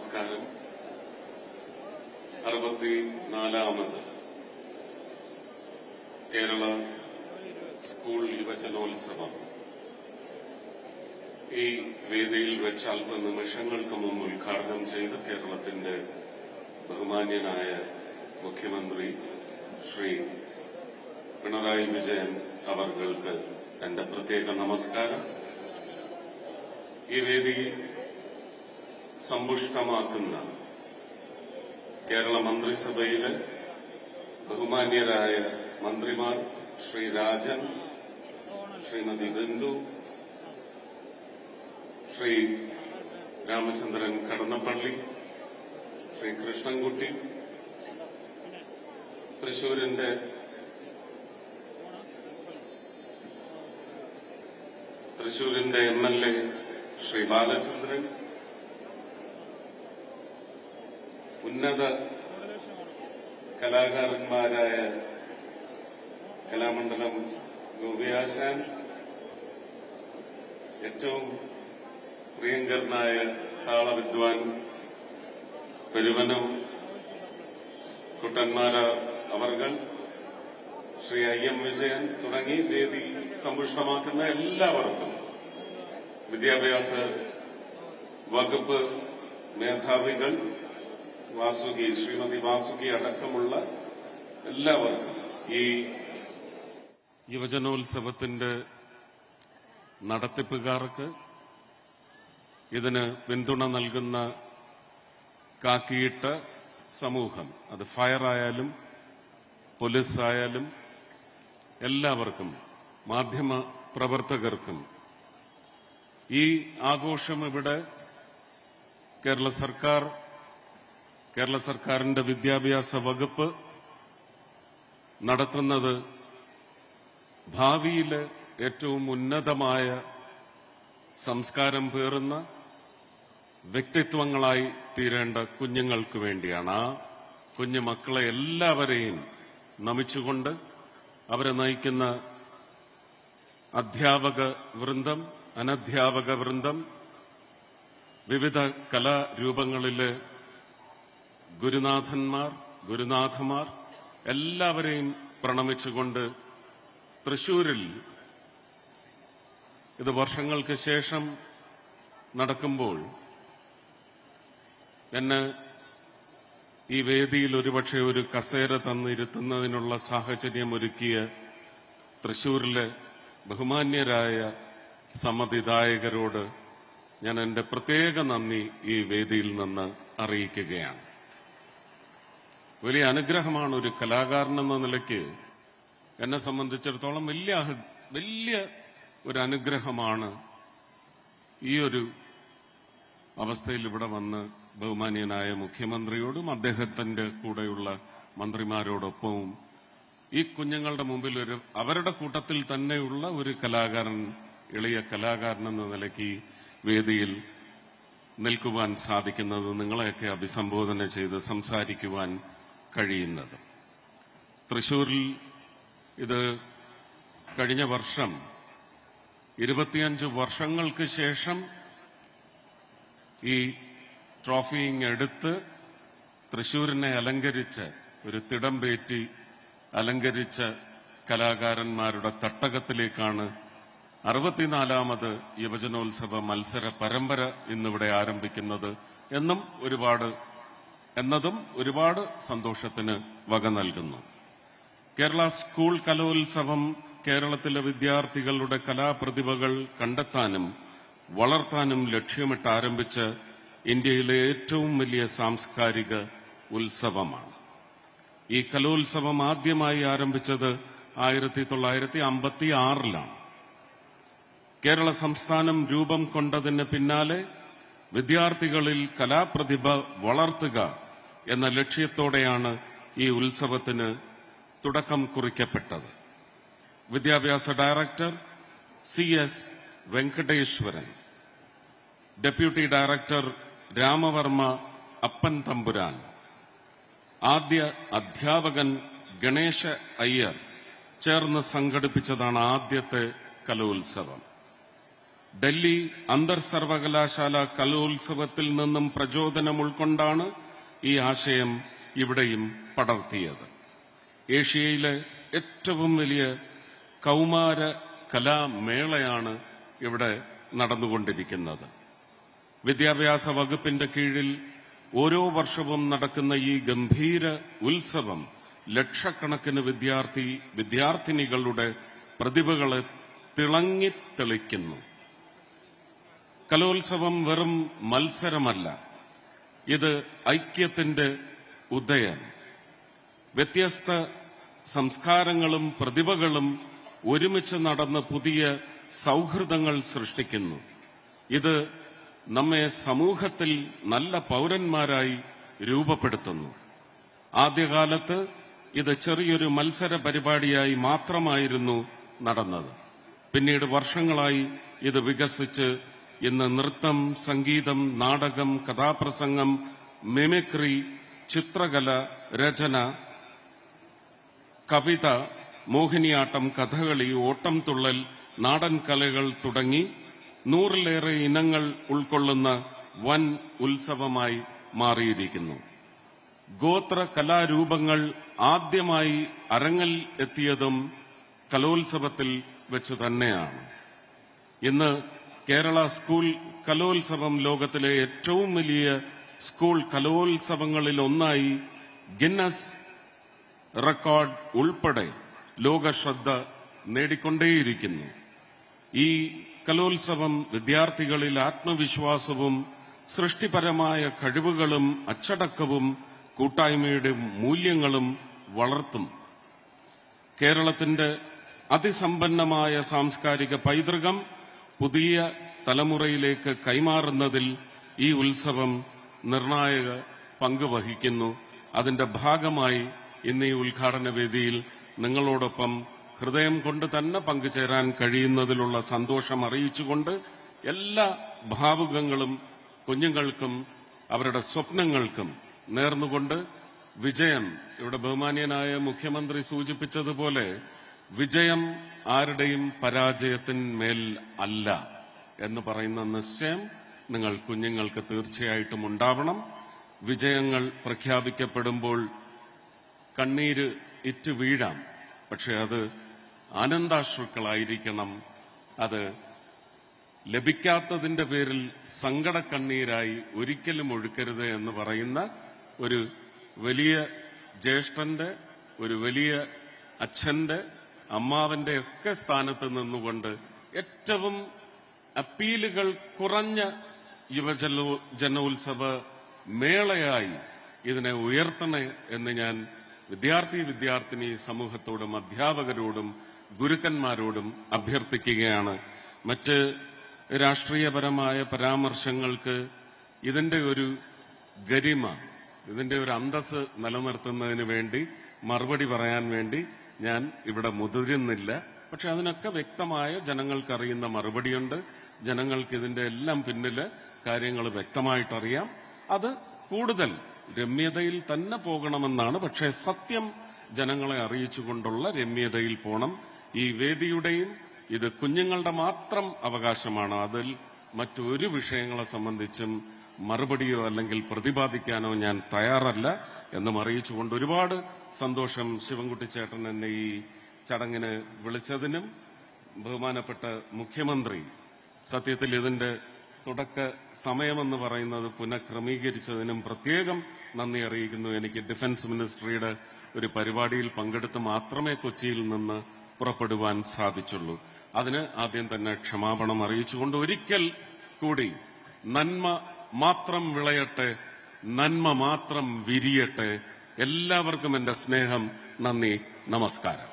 നമസ്കാരം. അറുപത്തി നാലാമത് കേരള സ്കൂൾ യുവജനോത്സവം. ഈ വേദിയിൽ വെച്ച് അല്പ നിമിഷങ്ങൾക്ക് മുമ്പ് ഉദ്ഘാടനം ചെയ്ത് കേരളത്തിന്റെ ബഹുമാന്യനായ മുഖ്യമന്ത്രി ശ്രീ പിണറായി വിജയൻ അവർക്ക് എന്റെ പ്രത്യേക നമസ്കാരം. ഈ വേദി സമ്പുഷ്ടമാക്കുന്ന കേരള മന്ത്രിസഭയിലെ ബഹുമാന്യരായ മന്ത്രിമാർ ശ്രീ രാജൻ ശ്രീമതി ബിന്ദു ശ്രീ രാമചന്ദ്രൻ കടന്നപ്പള്ളി ശ്രീ കൃഷ്ണൻകുട്ടി തൃശൂരിന്റെ തൃശൂരിന്റെ M L A Shri Balachandran ഉന്നത കലാകാരന്മാരായ കലാമണ്ഡലം ഗോപിയാശാൻ ഏറ്റവും പ്രിയങ്കരനായ താളവിദ്വാൻ പെരുവനം കുട്ടന്മാര അവർകൾ ശ്രീ ഐ എം വിജയൻ തുടങ്ങി വേദി സമ്പുഷ്ടമാക്കുന്ന എല്ലാവർക്കും വിദ്യാഭ്യാസ വകുപ്പ് മേധാവികൾ വാസുകി ശ്രീമതി വാസുകി അടക്കമുള്ള എല്ലാവർക്കും ഈ യുവജനോത്സവത്തിന്റെ നടത്തിപ്പുകാർക്ക് ഇതിന് പിന്തുണ നൽകുന്ന കാക്കിയിട്ട സമൂഹം അത് ഫയർ ആയാലും പോലീസ് ആയാലും എല്ലാവർക്കും മാധ്യമ പ്രവർത്തകർക്കും ഈ ആഘോഷം ഇവിടെ കേരള സർക്കാർ കേരള സർക്കാരിന്റെ വിദ്യാഭ്യാസ വകുപ്പ് നടത്തുന്നത് ഭാവിയിൽ ഏറ്റവും ഉന്നതമായ സംസ്കാരം പേറുന്ന വ്യക്തിത്വങ്ങളായി തീരേണ്ട കുഞ്ഞുങ്ങൾക്ക് വേണ്ടിയാണ്. ആ കുഞ്ഞു മക്കളെ എല്ലാവരെയും നമിച്ചുകൊണ്ട് അവരെ നയിക്കുന്ന അധ്യാപക വൃന്ദം അനധ്യാപക വൃന്ദം വിവിധ കലാരൂപങ്ങളിലെ ഗുരുനാഥന്മാർ ഗുരുനാഥമാർ എല്ലാവരെയും പ്രണമിച്ചുകൊണ്ട് തൃശൂരിൽ ഇത് വർഷങ്ങൾക്ക് ശേഷം നടക്കുമ്പോൾ എന്നെ ഈ വേദിയിൽ ഒരുപക്ഷെ ഒരു കസേര തന്നിരുത്തുന്നതിനുള്ള സാഹചര്യം ഒരുക്കിയ തൃശൂരിലെ ബഹുമാന്യരായ സമ്മതിദായകരോട് ഞാൻ എന്റെ പ്രത്യേക നന്ദി ഈ വേദിയിൽ നിന്ന് അറിയിക്കുകയാണ്. വലിയ അനുഗ്രഹമാണ് ഒരു കലാകാരൻ എന്ന നിലയ്ക്ക് എന്നെ സംബന്ധിച്ചിടത്തോളം വലിയ വലിയ ഒരു അനുഗ്രഹമാണ് ഈ ഒരു അവസ്ഥയിൽ ഇവിടെ വന്ന് ബഹുമാനീയനായ മുഖ്യമന്ത്രിയോടും അദ്ദേഹത്തിന്റെ കൂടെയുള്ള മന്ത്രിമാരോടൊപ്പവും ഈ കുഞ്ഞുങ്ങളുടെ മുമ്പിൽ ഒരു അവരുടെ കൂട്ടത്തിൽ തന്നെയുള്ള ഒരു കലാകാരൻ എളിയ കലാകാരൻ എന്ന നിലയ്ക്ക് വേദിയിൽ നിൽക്കുവാൻ സാധിക്കുന്നത് നിങ്ങളെയൊക്കെ അഭിസംബോധന ചെയ്ത് സംസാരിക്കുവാൻ കഴിയുന്നത്. തൃശൂരിൽ ഇത് കഴിഞ്ഞ വർഷം ഇരുപത്തിയഞ്ച് വർഷങ്ങൾക്ക് ശേഷം ഈ ട്രോഫി എടുത്ത് തൃശൂരിനെ അലങ്കരിച്ച് ഒരു തിടംപേറ്റി അലങ്കരിച്ച കലാകാരന്മാരുടെ തട്ടകത്തിലേക്കാണ് അറുപത്തിനാലാമത് യുവജനോത്സവ മത്സര പരമ്പര ഇന്നിവിടെ ആരംഭിക്കുന്നത് എന്നും ഒരുപാട് എന്നതും ഒരുപാട് സന്തോഷത്തിന് വക നൽകുന്നു. കേരള സ്കൂൾ കലോത്സവം കേരളത്തിലെ വിദ്യാർത്ഥികളുടെ കലാപ്രതിഭകൾ കണ്ടെത്താനും വളർത്താനും ലക്ഷ്യമിട്ട് ആരംഭിച്ച ഇന്ത്യയിലെ ഏറ്റവും വലിയ സാംസ്കാരിക ഉത്സവമാണ്. ഈ കലോത്സവം ആദ്യമായി ആരംഭിച്ചത് ആയിരത്തി തൊള്ളായിരത്തി അമ്പത്തി ആറിലാണ് കേരള സംസ്ഥാനം രൂപം കൊണ്ടതിന് പിന്നാലെ വിദ്യാർത്ഥികളിൽ കലാപ്രതിഭ വളർത്തുക എന്ന ലക്ഷ്യത്തോടെയാണ് ഈ ഉത്സവത്തിന് തുടക്കം കുറിക്കപ്പെട്ടത്. വിദ്യാഭ്യാസ director C S Venkateswaran deputy director Ramavarma Appan Thampuran ആദ്യ അധ്യാപകൻ ഗണേശ അയ്യർ ചേർന്ന് സംഘടിപ്പിച്ചതാണ് ആദ്യത്തെ കലോത്സവം. ഡൽഹി അന്തർ സർവകലാശാല കലോത്സവത്തിൽ നിന്നും പ്രചോദനം ഉൾക്കൊണ്ടാണ് ഈ ആശയം ഇവിടെയും പടർത്തിയത്. ഏഷ്യയിലെ ഏറ്റവും വലിയ കൗമാര കലാമേളയാണ് ഇവിടെ നടന്നുകൊണ്ടിരിക്കുന്നത്. വിദ്യാഭ്യാസ വകുപ്പിന്റെ കീഴിൽ ഓരോ വർഷവും നടക്കുന്ന ഈ ഗംഭീര ഉത്സവം ലക്ഷക്കണക്കിന് വിദ്യാർത്ഥി വിദ്യാർത്ഥിനികളുടെ പ്രതിഭകളെ തിളങ്ങിത്തെളിക്കുന്നു കലോത്സവം വെറും മത്സരമല്ല ഇത് ഐക്യത്തിന്റെ ഉദയം. വ്യത്യസ്ത സംസ്കാരങ്ങളും പ്രതിഭകളും ഒരുമിച്ച് നടന്ന് പുതിയ സൗഹൃദങ്ങൾ സൃഷ്ടിക്കുന്നു. ഇത് നമ്മെ സമൂഹത്തിൽ നല്ല പൗരന്മാരായി രൂപപ്പെടുത്തുന്നു. ആദ്യകാലത്ത് ഇത് ചെറിയൊരു മത്സര പരിപാടിയായി മാത്രമായിരുന്നു നടന്നത്. പിന്നീട് വർഷങ്ങളായി ഇത് വികസിച്ച് ഇന്ന് നൃത്തം സംഗീതം നാടകം കഥാപ്രസംഗം മിമിക്രി ചിത്രകല രചന കവിത മോഹിനിയാട്ടം കഥകളി ഓട്ടം തുള്ളൽ നാടൻ കലകൾ തുടങ്ങി നൂറിലേറെ ഇനങ്ങൾ ഉൾക്കൊള്ളുന്ന വൻ ഉത്സവമായി മാറിയിരിക്കുന്നു. ഗോത്ര കലാരൂപങ്ങൾ ആദ്യമായി അരങ്ങൽ എത്തിയതും കലോത്സവത്തിൽ വെച്ചു തന്നെയാണ് ഇന്ന് കേരള സ്കൂൾ കലോത്സവം ലോകത്തിലെ ഏറ്റവും വലിയ സ്കൂൾ കലോത്സവങ്ങളിൽ ഒന്നായി ഗിന്നസ് റെക്കോർഡ് ഉൾപ്പെടെ ലോകശ്രദ്ധ നേടിക്കൊണ്ടേയിരിക്കുന്നു. ഈ കലോത്സവം വിദ്യാർത്ഥികളിൽ ആത്മവിശ്വാസവും സൃഷ്ടിപരമായ കഴിവുകളും അച്ചടക്കവും കൂട്ടായ്മയുടെ മൂല്യങ്ങളും വളർത്തും. കേരളത്തിന്റെ അതിസമ്പന്നമായ സാംസ്കാരിക പൈതൃകം പുതിയ തലമുറയിലേക്ക് കൈമാറുന്നതിൽ ഈ ഉത്സവം നിർണായക പങ്ക് വഹിക്കുന്നു. അതിന്റെ ഭാഗമായി ഇന്ന് ഈ ഉദ്ഘാടന വേദിയിൽ നിങ്ങളോടൊപ്പം ഹൃദയം കൊണ്ട് തന്നെ പങ്കുചേരാൻ കഴിയുന്നതിലുള്ള സന്തോഷം അറിയിച്ചുകൊണ്ട് എല്ലാ ഭാവുകങ്ങളും കുഞ്ഞുങ്ങൾക്കും അവരുടെ സ്വപ്നങ്ങൾക്കും നേർന്നുകൊണ്ട് വിജയം ഇവിടെ ബഹുമാന്യനായ മുഖ്യമന്ത്രി സൂചിപ്പിച്ചതുപോലെ വിജയം ആരുടെയും പരാജയത്തിന്മേൽ അല്ല എന്ന് പറയുന്ന നിശ്ചയം നിങ്ങൾ കുഞ്ഞുങ്ങൾക്ക് തീർച്ചയായിട്ടും ഉണ്ടാവണം. വിജയങ്ങൾ പ്രഖ്യാപിക്കപ്പെടുമ്പോൾ കണ്ണീര് ഇറ്റ് വീഴാം. പക്ഷെ അത് ആനന്ദാശ്രുക്കളായിരിക്കണം. അത് ലഭിക്കാത്തതിന്റെ പേരിൽ സങ്കട കണ്ണീരായി ഒരിക്കലും ഒഴുക്കരുത് എന്ന് പറയുന്ന ഒരു വലിയ ജ്യേഷ്ഠന്റെ ഒരു വലിയ അച്ഛന്റെ അമ്മാവന്റെ ഒക്കെ സ്ഥാനത്ത് നിന്നുകൊണ്ട് ഏറ്റവും അപ്പീലുകൾ കുറഞ്ഞ യുവജന ജനോത്സവ മേളയായി ഇതിനെ ഉയർത്തണേ എന്ന് ഞാൻ വിദ്യാർത്ഥി വിദ്യാർത്ഥിനി സമൂഹത്തോടും അധ്യാപകരോടും ഗുരുക്കന്മാരോടും അഭ്യർത്ഥിക്കുകയാണ്. മറ്റ് രാഷ്ട്രീയപരമായ പരാമർശങ്ങൾക്ക് ഇതിന്റെ ഒരു ഗരിമ ഇതിന്റെ ഒരു അന്തസ് നിലനിർത്തുന്നതിന് വേണ്ടി മറുപടി പറയാൻ വേണ്ടി ഞാൻ ഇവിടെ മുതിരുന്നില്ല. പക്ഷെ അതിനൊക്കെ വ്യക്തമായ ജനങ്ങൾക്കറിയുന്ന മറുപടിയുണ്ട്. ജനങ്ങൾക്ക് ഇതിന്റെ എല്ലാം പിന്നിൽ കാര്യങ്ങൾ വ്യക്തമായിട്ടറിയാം. അത് കൂടുതൽ രമ്യതയിൽ തന്നെ പോകണമെന്നാണ്. പക്ഷേ സത്യം ജനങ്ങളെ അറിയിച്ചുകൊണ്ടുള്ള രമ്യതയിൽ പോണം. ഈ വേദിയുടെയും ഇത് കുഞ്ഞുങ്ങളുടെ മാത്രം അവകാശമാണ്. അതിൽ മറ്റൊരു വിഷയങ്ങളെ സംബന്ധിച്ചും മറുപടിയോ അല്ലെങ്കിൽ പ്രതിപാദിക്കാനോ ഞാൻ തയ്യാറല്ല എന്നും അറിയിച്ചുകൊണ്ട് ഒരുപാട് സന്തോഷം ശിവൻകുട്ടി ചേട്ടൻ എന്നെ ഈ ചടങ്ങിന് വിളിച്ചതിനും ബഹുമാനപ്പെട്ട മുഖ്യമന്ത്രി സത്യത്തിൽ ഇതിന്റെ തുടക്ക സമയമെന്ന് പറയുന്നത് പുനഃക്രമീകരിച്ചതിനും പ്രത്യേകം നന്ദി അറിയിക്കുന്നു. എനിക്ക് ഡിഫൻസ് മിനിസ്ട്രിയുടെ ഒരു പരിപാടിയിൽ പങ്കെടുത്ത് മാത്രമേ കൊച്ചിയിൽ നിന്ന് പുറപ്പെടുവാൻ സാധിച്ചുള്ളൂ. അതിന് ആദ്യം തന്നെ ക്ഷമാപണം അറിയിച്ചുകൊണ്ട് ഒരിക്കൽ കൂടി നന്മ മാത്രം വിളയട്ടെ നന്മ മാത്രം വിരിയട്ടെ. എല്ലാവർക്കും എന്റെ സ്നേഹം നന്ദി നമസ്കാരം.